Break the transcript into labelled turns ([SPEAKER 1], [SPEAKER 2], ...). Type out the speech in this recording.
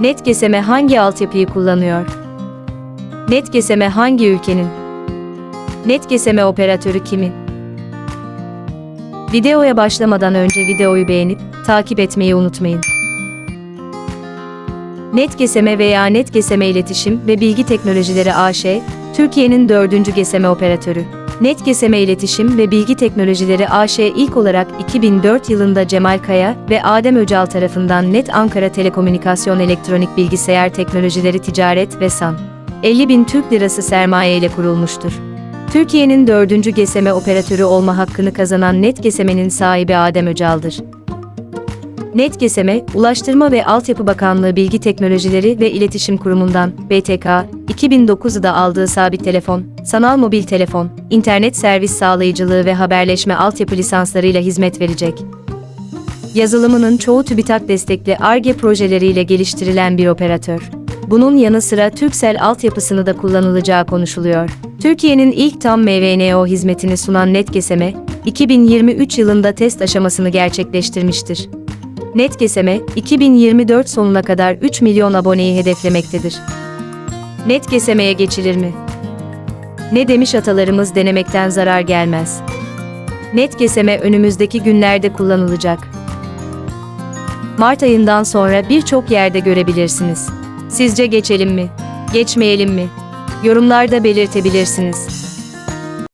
[SPEAKER 1] NetGSM hangi altyapıyı kullanıyor? NetGSM hangi ülkenin? NetGSM operatörü kimin? Videoya başlamadan önce videoyu beğenip takip etmeyi unutmayın. NetGSM veya NetGSM İletişim ve Bilgi Teknolojileri AŞ, Türkiye'nin dördüncü GSM operatörü. NetGSM İletişim ve Bilgi Teknolojileri AŞ ilk olarak 2004 yılında Cemal Kaya ve Adem Öcal tarafından Net Ankara Telekomünikasyon Elektronik Bilgisayar Teknolojileri Ticaret ve San. 50 bin Türk Lirası sermaye ile kurulmuştur. Türkiye'nin dördüncü GSM operatörü olma hakkını kazanan NetGSM'nin sahibi Adem Öcal'dır. NetGSM, Ulaştırma ve Altyapı Bakanlığı Bilgi Teknolojileri ve İletişim Kurumu'ndan BTK, 2009'da aldığı sabit telefon, sanal mobil telefon, internet servis sağlayıcılığı ve haberleşme altyapı lisanslarıyla hizmet verecek. Yazılımının çoğu TÜBİTAK destekli ARGE projeleriyle geliştirilen bir operatör. Bunun yanı sıra Türksel altyapısını da kullanılacağı konuşuluyor. Türkiye'nin ilk tam MVNO hizmetini sunan NetGSM, 2023 yılında test aşamasını gerçekleştirmiştir. NetGSM, 2024 sonuna kadar 3 milyon aboneyi hedeflemektedir. NetGSM'ye geçilir mi? Ne demiş atalarımız denemekten zarar gelmez. NetGSM önümüzdeki günlerde kullanılacak. Mart ayından sonra birçok yerde görebilirsiniz. Sizce geçelim mi? Geçmeyelim mi? Yorumlarda belirtebilirsiniz.